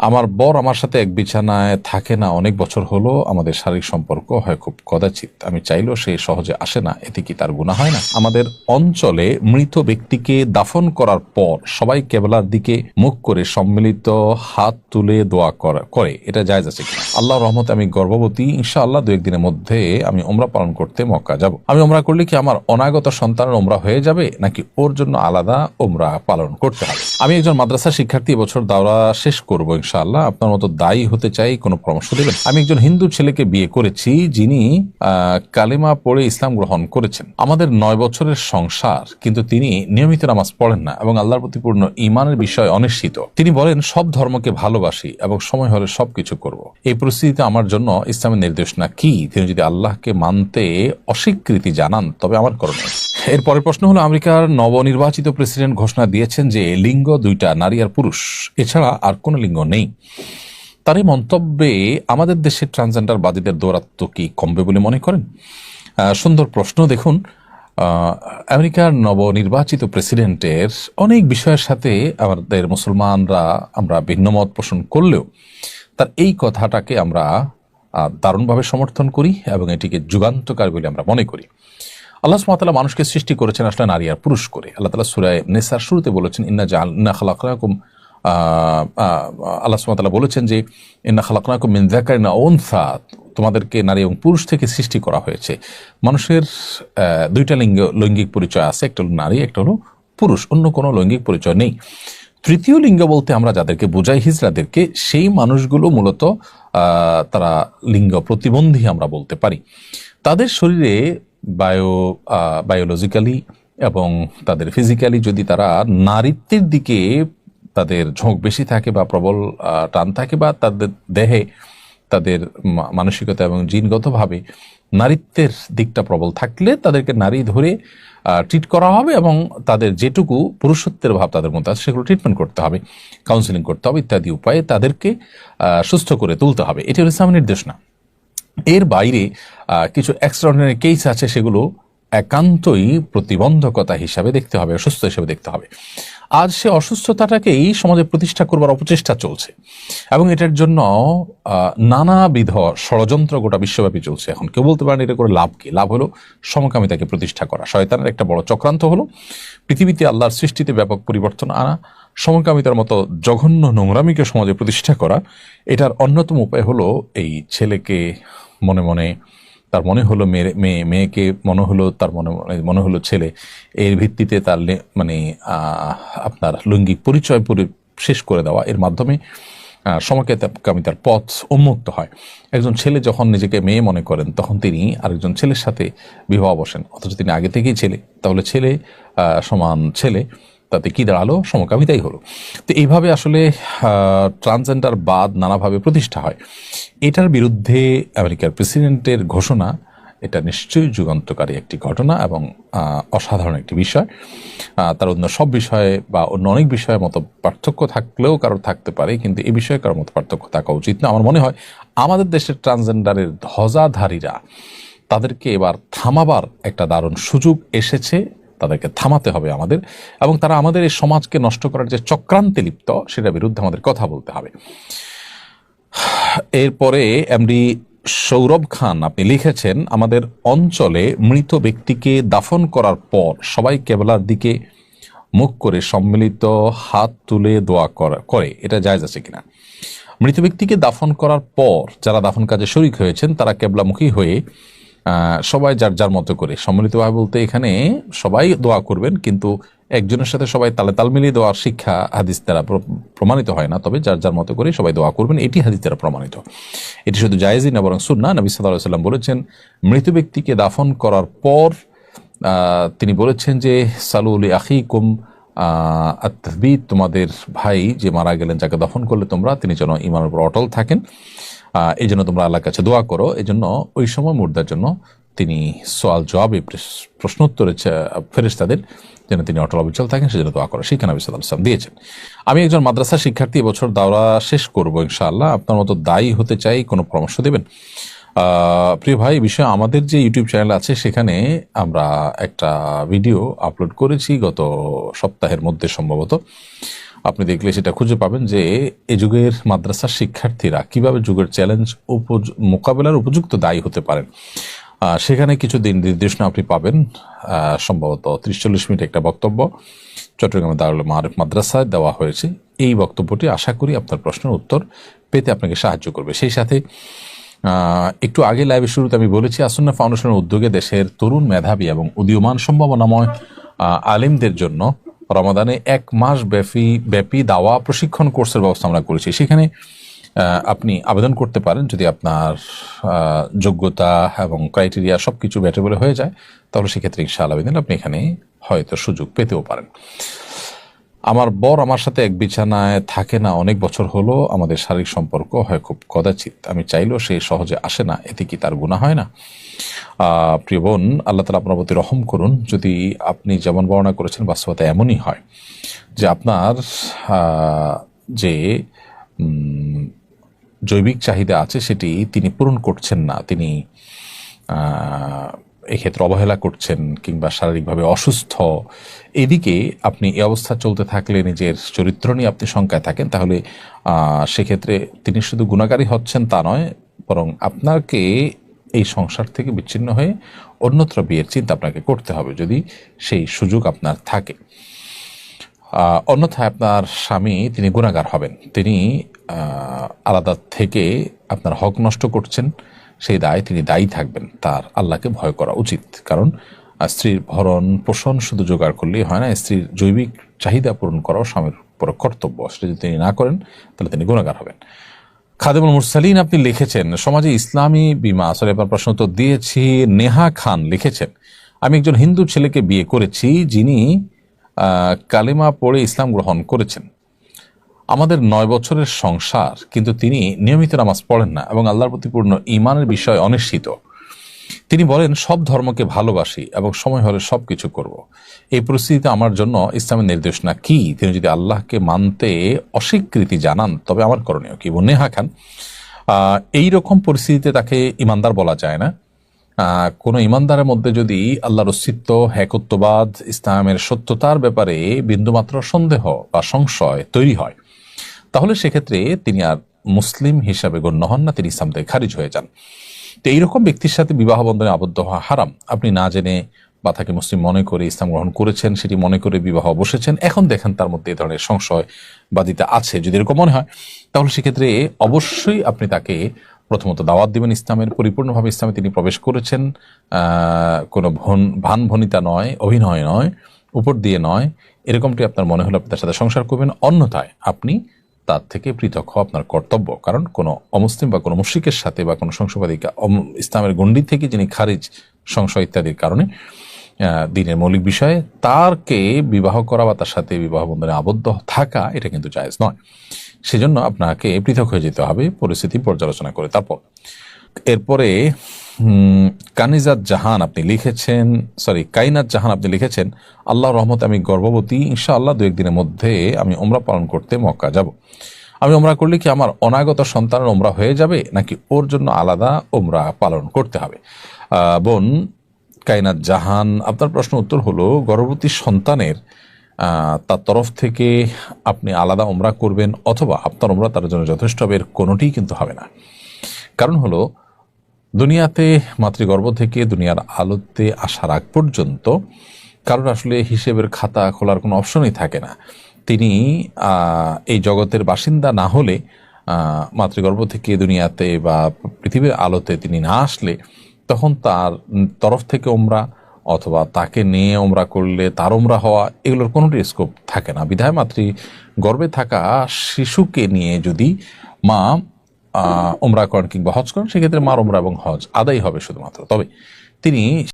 আমার বর আমার সাথে এক বিছানায় থাকে না, অনেক বছর হলো আমাদের শারীরিক সম্পর্ক হয় খুব কদাচিত আমি চাইলেও সে সহজে আসে না, এতে কি তার গুণা হয় না? আমাদের অঞ্চলে মৃত ব্যক্তিকে দাফন করার পর সবাই কেবলার দিকে মুখ করে সম্মিলিত হাত তুলে দোয়া করা- এটা জায়জ আছে কিনা? আল্লাহ রহমতে আমি গর্ভবতী, ইনশাআল্লাহ দু একদিনের মধ্যে আমি ওমরা পালন করতে মক্কা যাব। আমি ওমরা করলে কি আমার অনাগত সন্তানের ওমরা হয়ে যাবে, নাকি ওর জন্য আলাদা ওমরা পালন করতে হবে? আমি একজন মাদ্রাসা শিক্ষার্থী বছর দাওরা শেষ করব ইনশাআল্লাহ আপনার মতো দায়ী হতে চাই, কোনো পরামর্শ দেবেন? আমি একজন হিন্দু ছেলেকে বিয়ে করেছি, যিনি কালেমা পড়ে ইসলাম গ্রহণ করেছেন। আমাদের নয় বছরের সংসার, কিন্তু তিনি নিয়মিত নামাজ পড়েন না এবং আল্লাহর প্রতি পূর্ণ ইমানের বিষয়ে অনিশ্চিত। তিনি বলেন, সব ধর্মকে ভালোবাসি এবং সময় হলে সবকিছু করব। এই পরিস্থিতিতে আমার জন্য ইসলামের নির্দেশ না কি? তিনি যদি আল্লাহকে মানতে অস্বীকৃতি জানান, তবে আমার করণীয়। এর পরের প্রশ্ন হলো, আমেরিকার নবনির্বাচিত প্রেসিডেন্ট ঘোষণা দিয়েছেন যে লিঙ্গ দুইটা নারী আর পুরুষ। এছাড়া আর কোনো লিঙ্গ নেই। তার এই মন্তব্যে আমাদের দেশের ট্রান্সজেন্ডার বাদীদের দৌরাত্ম কি কমবে বলে মনে করেন? সুন্দর প্রশ্ন, দেখুন। আমেরিকার নবনির্বাচিত প্রেসিডেন্টের অনেক বিষয়ের সাথে আমাদের মুসলমানরা আমরা ভিন্নমত পোষণ করলেও তার এই কথাটাকে আমরা দারুণভাবে সমর্থন করি এবং এটিকে যুগান্তকার বলে আমরা মনে করি। আল্লাহ সুমাতালা মানুষকে সৃষ্টি করেছেন আসলে নারী আর পুরুষ করে। আল্লাহ তালা সুরায় নেসার শুরুতে বলেছেন, ইন্না জাল ইন্না খালাকুম আল্লাহ সুমাতালা বলেছেন যে, ইন্না খালাকুম মিন জাকারিনা ওনসা তোমাদেরকে নারী এবং পুরুষ থেকে সৃষ্টি করা হয়েছে। মানুষের দুইটা লিঙ্গ, লৈঙ্গিক পরিচয় আছে, একটা হলো নারী, একটা হলো পুরুষ, অন্য কোনো লৈঙ্গিক পরিচয় নেই। তৃতীয় লিঙ্গ বলতে আমরা যাদেরকে বোঝাই, হিজড়াদেরকে, সেই মানুষগুলো মূলত তারা লিঙ্গ প্রতিবন্ধী আমরা বলতে পারি। তাদের শরীরে বায়ো বায়োলজিক্যালি এবং তাদের ফিজিক্যালি যদি তারা নারীত্বের দিকে তাদের ঝোঁক বেশি থাকে বা প্রবল টান থাকে বা তাদের দেহে তাদের মানসিকতা এবং জিনগতভাবে নারীত্বের দিকটা প্রবল থাকলে তাদেরকে নারী ধরে ট্রিট করা হবে এবং তাদের যেটুকু পুরুষত্বের ভাব তাদের মধ্যে আছে সেগুলো ট্রিটমেন্ট করতে হবে কাউন্সিলিং করতে হবে ইত্যাদি উপায়ে তাদেরকে সুস্থ করে তুলতে হবে। এটি হচ্ছে ইসলামের নির্দেশ না এর বাইরে কিছু এক্সট্রাঅর্ডিনারি কেস আছে সেগুলো একান্তই প্রতিবন্ধকতা হিসাবে দেখতে হবে, অসুস্থ হিসেবে দেখতে হবে। আজ সে অসুস্থতাটাকেই সমাজে প্রতিষ্ঠা করবার অপচেষ্টা চলছে। এবং এটার জন্য নানাবিধ ষড়যন্ত্র গোটা বিশ্বব্যাপী চলছে। এখন কেউ বলতে পারেন এটা করে লাভ কি। লাভ হলো সমকামিতাকে প্রতিষ্ঠা করা। শয়তানের একটা বড় চক্রান্ত হলো পৃথিবীতে আল্লাহর সৃষ্টিতে ব্যাপক পরিবর্তন আনা, সমকামিতার মতো জঘন্য নোংরামিকে সমাজে প্রতিষ্ঠা করা। এটার অন্যতম উপায় হলো এই ছেলেকে মনে মনে তার মনে হলো মেয়ে মেয়ে মেয়েকে মনে হলো তার মনে মনে- হলো ছেলে। এর ভিত্তিতে তার মানে আপনার লৈঙ্গিক পরিচয় পরি শেষ করে দেওয়া। এর মাধ্যমে আহ, সমকামিতার পথ উন্মুক্ত হয়। একজন ছেলে যখন নিজেকে মেয়ে মনে করেন তখন তিনি আরেকজন ছেলের সাথে বিবাহ বসেন। অথচ তিনি আগে থেকেই ছেলে। তাহলে ছেলে সমান ছেলে। তাতে কি দাঁড়াল? সমকামিতাই হলো। তো এইভাবে আসলে ট্রান্সজেন্ডার বাদ নানাভাবে প্রতিষ্ঠা হয়। এটার বিরুদ্ধে আমেরিকার প্রেসিডেন্টের ঘোষণা, এটা নিশ্চয়ই যুগান্তকারী একটি ঘটনা এবং অসাধারণ একটি বিষয়। তার অন্য সব বিষয়ে বা অন্য অনেক বিষয়ের মতো পার্থক্য থাকলেও কারোর থাকতে পারে, কিন্তু এই বিষয়ে কারোর মতো পার্থক্য থাকা উচিত না। আমার মনে হয় আমাদের দেশের ট্রান্সজেন্ডারের ধ্বজাধারীরা তাদেরকে এবার থামাবার একটা দারুণ সুযোগ এসেছে। তাদেরকে থামাতে হবে আমাদের এবং তারা আমাদের এই সমাজকে নষ্ট করার যে চক্রান্তে লিপ্ত, সেটার বিরুদ্ধে আমাদের কথা বলতে হবে। এরপরে এমডি সৌরভ খান, আপনি লিখেছেন, আমাদের অঞ্চলে মৃত ব্যক্তিকে দাফন করার পর সবাই কেবলার দিকে মুখ করে সম্মিলিত হাত তুলে দোয়া করা- এটা জায়জ আছে কিনা? মৃত ব্যক্তিকে দাফন করার পর যারা দাফন কাজে শরিক হয়েছেন, তারা কেবলামুখী হয়ে সবাই যার যার মতো করে। সম্মিলিতভাবে বলতে এখানে সবাই দোয়া করবেন, কিন্তু একজনের সাথে সবাই তালে তাল মিলিয়ে দেওয়ার শিক্ষা হাদিস দ্বারা প্রমাণিত হয় না। তবে যার যার মতো করে সবাই দোয়া করবেন, এটি হাদিস দ্বারা প্রমাণিত। এটি শুধু জায়েজই না, বরং সুন্না নবী সাল্লাহ সাল্লাম বলেছেন, মৃত ব্যক্তিকে দাফন করার পর তিনি বলেছেন যে সালুল আখিকুম আত্মবিদ তোমাদের ভাই যে মারা গেলেন, যাকে দফন করলে তোমরা, তিনি যেন ইমানের উপর অটল থাকেন। এই জন্য তোমরা আল্লাহর কাছে দোয়া করো। এই জন্য ওই সময় মুর্দার জন্য তিনি সোয়াল জবাবে প্রশ- প্রশ্নোত্তরে ফেরেস্তাদের যেন তিনি অটল অবিচল থাকেন, সেজন্য দোয়া করো। শিক্ষা নবী সাল্লাহ সাল্লাম দিয়েছেন। আমি একজন মাদ্রাসা শিক্ষার্থী, এবছর দাওরা শেষ করব ইনশাআল্লাহ। আপনার মতো দায়ী হতে চাই, কোনো পরামর্শ দেবেন? প্রিয় ভাই, এই বিষয়ে আমাদের যে ইউটিউব চ্যানেল আছে, সেখানে আমরা একটা ভিডিও আপলোড করেছি গত সপ্তাহের মধ্যে সম্ভবত। আপনি দেখলে সেটা খুঁজে পাবেন যে এ যুগের মাদ্রাসার শিক্ষার্থীরা কীভাবে যুগের চ্যালেঞ্জ মোকাবেলার উপযুক্ত দায়ী হতে পারেন। সেখানে কিছু দিন নির্দেশনা আপনি পাবেন। সম্ভবত ত্রিশ চল্লিশ মিনিট একটা বক্তব্য। চট্টগ্রামের দারুল মারিফ মাদ্রাসায় দেওয়া হয়েছে। এই বক্তব্যটি আশা করি আপনার প্রশ্নের উত্তর পেতে আপনাকে সাহায্য করবে। সেই সাথে একটু আগে লাইভের শুরুতে আমি বলেছি, আসন্না ফাউন্ডেশনের উদ্যোগে দেশের তরুণ মেধাবী এবং উদীয়মান সম্ভাবনাময় আলিমদের জন্য রমাদানে এক মাস ব্যাপী ব্যাপী দাওয়া প্রশিক্ষণ কোর্সের ব্যবস্থা আমরা করেছি। সেখানে আপনি আবেদন করতে পারেন যদি আপনার যোগ্যতা এবং ক্রাইটেরিয়া সব কিছু ব্যাটেবলে হয়ে যায়, তাহলে সেক্ষেত্রে ইনশাআল্লাহ আবেদন আপনি এখানে হয়তো সুযোগ পেতেও পারেন। আমার বর আমার সাথে এক বিছানায় থাকে না, অনেক বছর হলো, আমাদের শারীরিক সম্পর্ক হয় খুব কদাচিত আমি চাইলেও সে সহজে আসে না, এতে কি তার গুণা হয় না? প্রিয় বোন, আল্লাহ তালা আপনার প্রতি রহম করুন। যদি আপনি যেমন বর্ণনা করেছেন, বাস্তবতা এমনই হয় যে আপনার যে জৈবিক চাহিদা আছে, সেটি তিনি পূরণ করছেন না। তিনি এক্ষেত্রে অবহেলা করছেন কিংবা শারীরিকভাবে অসুস্থ, এদিকে আপনি এই অবস্থা চলতে থাকলে নিজের চরিত্র নিয়ে আপনি শঙ্কায় থাকেন, তাহলে সেক্ষেত্রে তিনি শুধু গুণাগারী হচ্ছেন তা নয়, বরং আপনাকে এই সংসার থেকে বিচ্ছিন্ন হয়ে অন্যত্র বিয়ের চিন্তা আপনাকে করতে হবে যদি সেই সুযোগ আপনার থাকে। অন্যথায় আপনার স্বামী তিনি গুণাগার হবেন, তিনি আলাদা থেকে আপনার হক নষ্ট করছেন সেই দায় তিনি দায়ী থাকবেন, তার আল্লাহকে ভয় করা উচিত। কারণ স্ত্রীর ভরণ পোষণ শুধু জোগাড় করলেই হয় না স্ত্রীর জৈবিক চাহিদা পূরণ করাও স্বামীর উপর কর্তব্য। সেটা যদি তিনি না করেন, তাহলে তিনি গুণাগার হবেন। খাদেমুল মুরসালিন আপনি লিখেছেন, সমাজে ইসলামী বিমা আসলে আপনার প্রশ্ন তো দিয়েছি, নেহা খান লিখেছেন, আমি একজন হিন্দু ছেলেকে বিয়ে করেছি যিনি কালেমা পড়ে ইসলাম গ্রহণ করেছেন। আমাদের নয় বছরের সংসার, কিন্তু তিনি নিয়মিত নামাজ পড়েন না এবং আল্লাহর প্রতি পূর্ণ ইমানের বিষয়ে অনিশ্চিত। তিনি বলেন, সব ধর্মকে ভালোবাসি এবং সময় হলে সব কিছু করব। এই পরিস্থিতিতে আমার জন্য ইসলামের নির্দেশনা কি? তিনি যদি আল্লাহকে মানতে অস্বীকৃতি জানান, তবে আমার করণীয় কি? নেহা খান এই রকম পরিস্থিতিতে তাকে ইমানদার বলা যায় না। কোনো ইমানদারের মধ্যে যদি আল্লাহর অস্তিত্ব একত্ববাদ ইসলামের সত্যতার ব্যাপারে বিন্দুমাত্র সন্দেহ বা সংশয় তৈরি হয় তাহলে সেক্ষেত্রে তিনি আর মুসলিম হিসাবে গণ্য হন না, তিনি ইসলাম থেকে খারিজ হয়ে যান। তো এইরকম ব্যক্তির সাথে বিবাহ বন্ধনে আবদ্ধ হওয়া হারাম। আপনি না জেনে বা তাকে মুসলিম মনে করে ইসলাম গ্রহণ করেছেন, সেটি মনে করে বিবাহ বসেছেন, এখন দেখেন তার মধ্যে এ ধরনের সংশয় বাদিতা আছে। যদি এরকম মনে হয়, তাহলে সেক্ষেত্রে অবশ্যই আপনি তাকে প্রথমত দাওয়াত দিবেন ইসলামের। পরিপূর্ণভাবে ইসলামে তিনি প্রবেশ করেছেন কোনো ভন ভান ভনিতা নয়, অভিনয় নয়, উপর দিয়ে নয়, এরকমটি আপনার মনে হলে আপনি তার সাথে সংসার করবেন। অন্যথায় আপনি তার থেকে পৃথক হওয়া আপনার কর্তব্য। কারণ কোনো অমুসলিম বা কোনো মুশ্রিকের সাথে বা কোনো সংশয়বাদীকা অম- ইসলামের গণ্ডি থেকে যিনি খারিজ, সংশয় ইত্যাদির কারণে দিনের মৌলিক বিষয়ে তারকে বিবাহ করা বা তার সাথে বিবাহ বন্ধনে আবদ্ধ থাকা, এটা কিন্তু জায়জ নয়। সেজন্য আপনাকে পৃথক হয়ে যেতে হবে, পরিস্থিতি পর্যালোচনা করে। তারপর এরপরে কানিজাত জাহান আপনি লিখেছেন সরি কাইনাত জাহান আপনি লিখেছেন আল্লাহ রহমত আমি গর্ভবতী, ইনশাআল্লাহ দু একদিনের মধ্যে আমি ওমরা পালন করতে মক্কা যাব। আমি ওমরা করলে কি আমার অনাগত সন্তানের ওমরা হয়ে যাবে, নাকি ওর জন্য আলাদা ওমরা পালন করতে হবে? বোন, কাইনাত জাহান, আপনার প্রশ্ন উত্তর হলো, গর্ভবতী সন্তানের তার তরফ থেকে আপনি আলাদা ওমরা করবেন, অথবা আপনার ওমরা তার জন্য যথেষ্ট হবে, এর কোনোটিই কিন্তু হবে না। কারণ হলো দুনিয়াতে, মাতৃগর্ভ থেকে দুনিয়ার আলোতে আসার আগ পর্যন্ত কারোর আসলে হিসেবের খাতা খোলার কোনো অপশনই থাকে না। তিনি এই জগতের বাসিন্দা না হলে মাতৃগর্ভ থেকে দুনিয়াতে বা পৃথিবীর আলোতে তিনি না আসলে, তখন তার তরফ থেকে ওমরা অথবা তাকে নিয়ে ওমরা করলে তার ওমরা হওয়া এগুলোর কোনোটি স্কোপ থাকে না। বিধায় মাতৃ গর্বে থাকা শিশুকে নিয়ে যদি মা ওমরা করেন কিংবা হজ করেন, সেক্ষেত্রে মার ওমরা এবং হজ আদায় হবে শুধুমাত্র। তবে তিনি